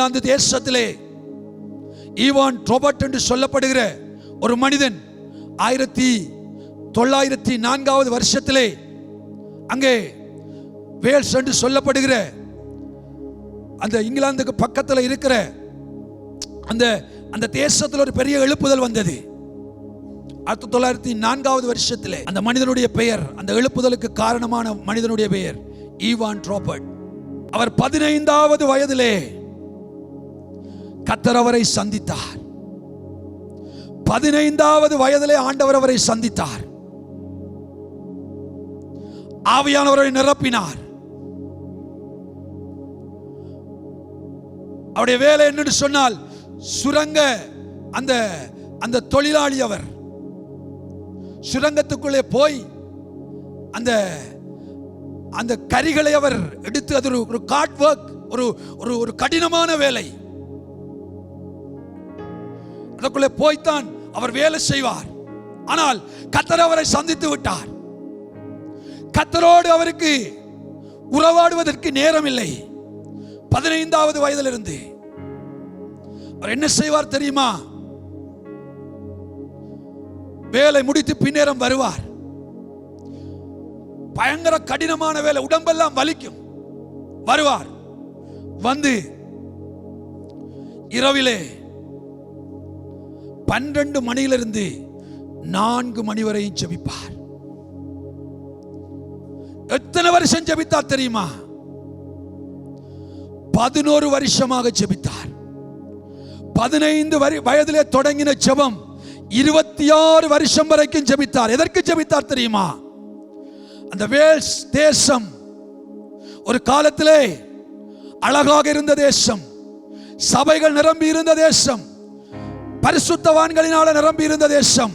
இங்கிலாந்து தேசத்திலே. ஈவான் ட்ரோபர்ட் என்று சொல்லப்படுகிற ஒரு மனிதன் ஆயிரத்தி தொள்ளாயிரத்தி நான்காவது வருஷத்திலே அங்கே வேல்ஸ் என்று சொல்லப்படுகிற அந்த இங்கிலாந்துக்கு பக்கத்தில் இருக்கிற அந்த அந்த தேசத்தில் ஒரு பெரிய எழுப்புதல் வந்தது. ஆயிரத்தி தொள்ளாயிரத்தி நான்காவது வருஷத்தில் அந்த மனிதனுடைய பெயர் அந்த எழுப்புதலுக்கு காரணமான மனிதனுடைய பெயர் ஈவான் ட்ரோபர்ட். அவர் பதினைந்தாவது வயதிலே கத்தர் அவரை சந்தித்தார். பதினைந்தாவது வயதிலே ஆண்டவர் அவரை சந்தித்தார். ஆவியானவரை நிரப்பினார். அவருடைய வேலை என்னன்னு சொன்னால் சுரங்க அந்த அந்த தொழிலாளி அவர் சுரங்கத்துக்குள்ளே போய் அந்த அந்த கரிகளை அவர் எடுத்து அது ஒரு- ஒரு காட் ஒர்க் ஒரு ஒரு ஒரு கடினமான வேலை. அதுக்குள்ளே போய்த்தான் அவர் வேலை செய்வார். ஆனால் கத்தர் அவரை சந்தித்து விட்டார். கத்தரோடு அவருக்கு உறவாடுவதற்கு நேரம் இல்லை பதினைந்தாவது வயதிலிருந்து. அவர் என்ன செய்வார் தெரியுமா? வேலை முடித்து பின்னேரம் வருவார். பயங்கர கடினமான வேலை உடம்பெல்லாம் வலிக்கும். வருவார். வந்து இரவிலே பன்னிரண்டு மணியிலிருந்து நான்கு மணி வரையும் ஜபிப்பார். எத்தனை வருஷம் ஜெபித்தார் தெரியுமா? பதினோரு வருஷமாக ஜபித்தார். பதினைந்து வரி- வயதிலே தொடங்கின ஜபம் இருபத்தி ஆறு வருஷம் வரைக்கும் ஜபித்தார். எதற்கு ஜபித்தார் தெரியுமா? அந்த வேல்ஸ் தேசம் ஒரு காலத்திலே அழகாக இருந்த தேசம் சபைகள் நிரம்பி இருந்த தேசம் பரிசுத்தவான்களினால நிரம்பி இருந்த தேசம்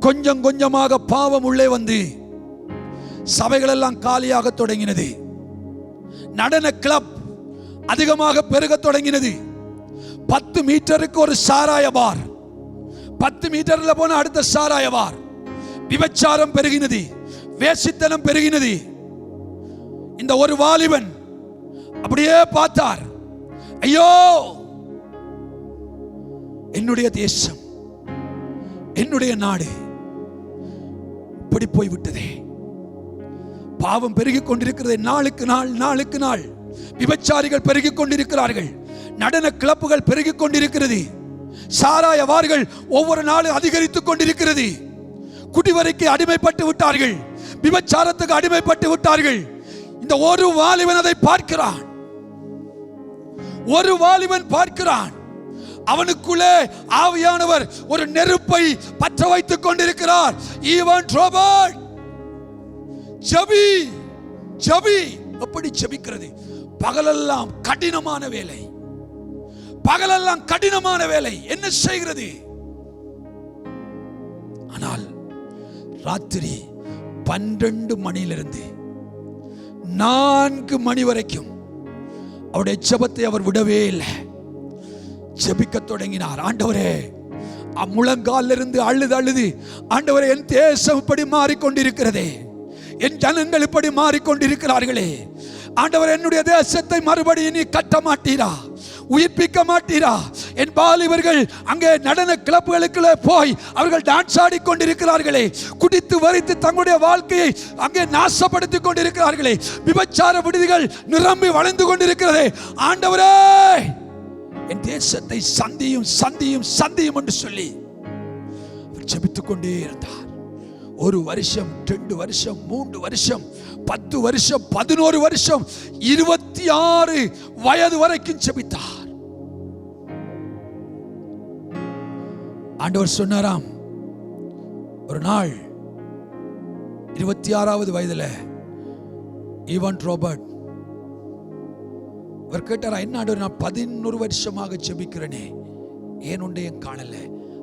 கொஞ்சம் கொஞ்சமாக பாவம் உள்ளே வந்து சபைகள் எல்லாம் காலியாக தொடங்கினது. நடன கிளப் அதிகமாக பெருக தொடங்கினது. பத்து மீட்டருக்கு ஒரு சாராய பார். பத்து மீட்டர்ல போன அடுத்த சாராய பார். விபச்சாரம் பெருகினது. வேசித்தனம் பெருகினது. இந்த ஒரு வாலிபன் அப்படியே பார்த்தார். ஐயோ! என்னுடைய தேசம் என்னுடைய நாடு இப்படி போய்விட்டதே. பாவம் பெருகிக் கொண்டிருக்கிறது நாளுக்கு நாள் நாளுக்கு நாள் விபச்சாரிகள் பெருகிக் கொண்டிருக்கிறார்கள். நடன கிளப்புகள் பெருகிக் கொண்டிருக்கிறது. சாராய வார்கள் ஒவ்வொரு நாளும் அதிகரித்துக் கொண்டிருக்கிறது. குடிவரைக்கு அடிமைப்பட்டு விட்டார்கள். விபச்சாரத்துக்கு அடிமைப்பட்டு விட்டார்கள். இந்த ஒரு வாலிபன் அதை பார்க்கிறான். ஒரு வாலிபன் பார்க்கிறான். அவனுக்குள்ளே ஆவியானவர் ஒரு நெருப்பை பற்ற வைத்துக் கொண்டிருக்கிறார். ஈவன் ரோபர்ட் ஜபி ஜபி. எப்படி ஜபிக்கிறது? பகலெல்லாம் கடினமான வேலை. பகலெல்லாம் கடினமான வேலை. என்ன செய்கிறது? ஆனால் ராத்திரி பன்னிரண்டு மணியிலிருந்து நான்கு மணி வரைக்கும் அவருடைய ஜபத்தை அவர் விடவே இல்லை. ஜெபிக்க தொடங்கினார். ஆண்டவரே அ- முழங்காலில் இருந்து அழுது அழுது ஆண்டவரே என் தேசம் இப்படி மாறிக்கொண்டிருக்கிறதே. என் ஜனங்கள் இப்படி மாறிக்கொண்டிருக்கிறார்களே. ஆண்டவர் என்னுடைய தேசத்தை மறுபடியும் நீ கட்ட மாட்டீரா உயிர்ப்பிக்க மாட்டீரா? என் பாலிவர்கள் அங்கே நடன கிளப்புகளுக்குள்ளே போய் அவர்கள் டான்ஸ் ஆடி கொண்டிருக்கிறார்களே. குடித்து வரித்து தங்களுடைய வாழ்க்கையை அங்கே நாசப்படுத்திக் கொண்டிருக்கிறார்களே. விபச்சார விடுதிகள் நிரம்பி வளைந்து கொண்டிருக்கிறதே. ஆண்டவரே! என் தேசத்தை சந்தியும் சந்தியும் சந்தியும் என்று சொல்லி அவர் கொண்டே இருந்தார். ஒரு வருஷம் ரெண்டு வருஷம் மூன்று வருஷம் பத்து வருஷம் பதினோரு வருஷம் இருபத்தி ஆறு வயது வரைக்கும் ஜெபித்தார். ஆண்டவர் சொன்னாராம் ஒரு நாள் இருபத்தி ஆறாவது வயதுல ஈவன் ரோபர்ட் அவர் கேட்டாரா என்ன ஆண்டவர் நான் பதினொரு வருஷமாக ஜெபிக்கிறேனே. ஏன் உண்டையும் காணல?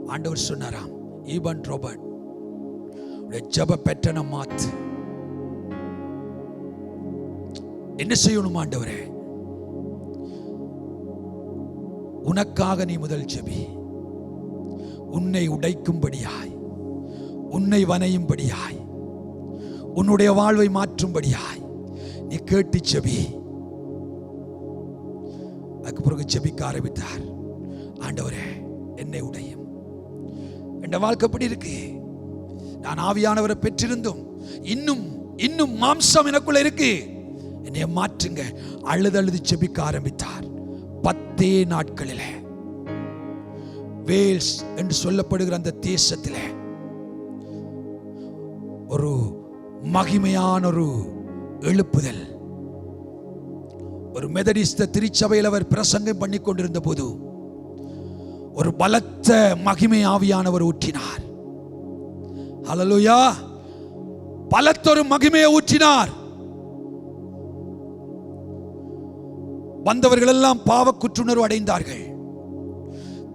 ஆண்டவர் சொன்னாராம் ஈவன் ரோபர்ட் உடைய ஜெப பெட்டனை மாத்து. என்ன செய்யணும் ஆண்டவரே? உனக்காக நீ முதல் ஜெபி. உன்னை உடைக்கும்படியாய் உன்னை வனையும்படியாய் உன்னுடைய வாழ்வை மாற்றும்படியாய் நீ கேட்டு செபி பிறகு ஜெபிக்க ஆரம்பித்தார். ஆண்டவரே என்னை உடையும். என் வாழ்க்கை எப்படி இருக்கு? நான் ஆவியானவரை பெற்றிருந்தும் இன்னும் இன்னும் மாம்சம் எனக்குள்ள இருக்கு. என்னை மாற்றுங்க. அழுது அழுது ஜெபிக்க ஆரம்பித்தார். பத்தே நாட்களில். வேல்ஸ் என்று சொல்லப்படுகிற அந்த தேசத்தில். ஒரு மகிமையான ஒரு எழுப்புதல். ஒரு மெதடிஸ்த திருச்சபையில் அவர் பிரசங்கம் பண்ணி கொண்டிருந்த போது ஒரு பலத்த மகிமை ஆவியானவர் ஊற்றினார். அலலுயா பலத்தொரு மகிமையை ஊற்றினார். வந்தவர்கள் எல்லாம் பாவ குற்றுணர்வு அடைந்தார்கள்.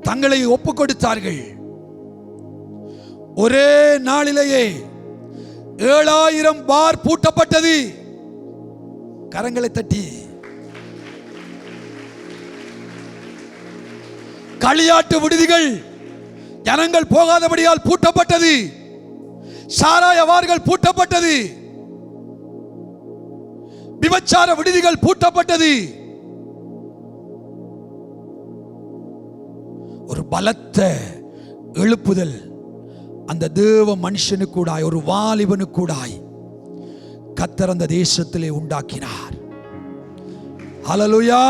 தங்களை ஒப்பு கொடுத்தார்கள். ஒரே நாளிலேயே ஏழாயிரம் பார் பூட்டப்பட்டது. கரங்களை தட்டி களியாட்டு விடுதிகள் ஜனங்கள் போகாதபடியால் பூட்டப்பட்டது. சாராயவார்கள் பூட்டப்பட்டது. விபச்சார விடுதிகள் பூட்டப்பட்டது. ஒரு பலத்த எழுப்புதல் அந்த தேவ மனுஷனுக்கூடாய் ஒரு வாலிபனுக்கூடாய் கத்தர் அந்த தேசத்திலே உண்டாக்கினார். அலலுயா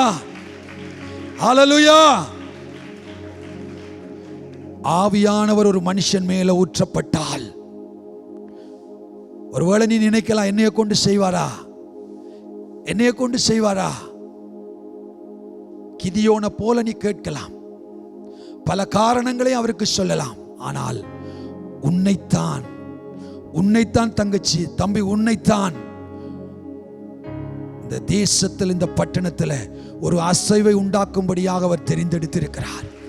அலலுயா ஆவியானவர் ஒரு மனுஷன் மேல ஊற்றப்பட்டால். ஒருவேளை நீ நினைக்கலாம் என்னைய கொண்டு செய்வாரா? என்னைய கொண்டு செய்வாரா? கிதியோன போல நீ கேட்கலாம். பல காரணங்களை அவருக்கு சொல்லலாம். ஆனால் உன்னைத்தான் உன்னைத்தான் தங்கச்சி தம்பி உன்னைத்தான். இந்த தேசத்தில் இந்த பட்டணத்தில் ஒரு அசைவை உண்டாக்கும்படியாக அவர் தெரிந்தெடுத்திருக்கிறார்.